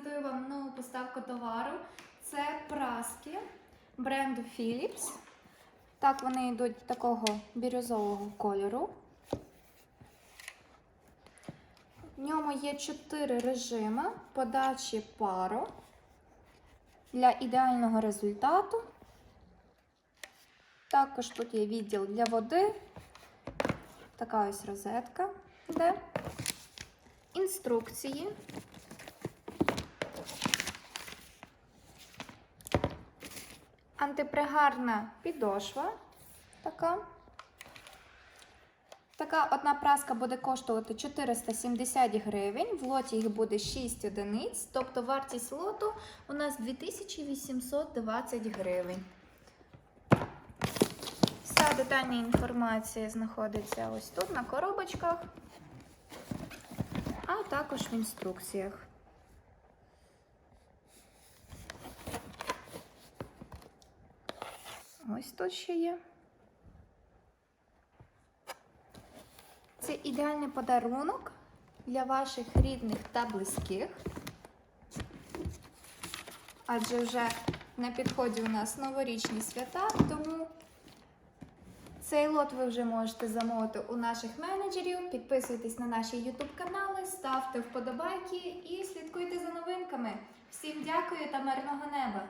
презентую вам нову поставку товару. Це праски бренду Philips. Так, вони йдуть такого бірюзового кольору. В ньому є 4 режими подачі пару для ідеального результату. Також тут є відділ для води. Така ось розетка йде. Інструкції. Антипригарна підошва. Така. Така одна праска буде коштувати 470 гривень. В лоті їх буде 6 одиниць, тобто вартість лоту у нас 2820 гривень. Вся детальна інформація знаходиться ось тут на коробочках, а також в інструкціях. Ось тут ще є. Це ідеальний подарунок для ваших рідних та близьких. Адже вже на підході у нас новорічні свята, тому цей лот ви вже можете замовити у наших менеджерів. Підписуйтесь на наші YouTube канали, ставте вподобайки і слідкуйте за новинками. Всім дякую та мирного неба!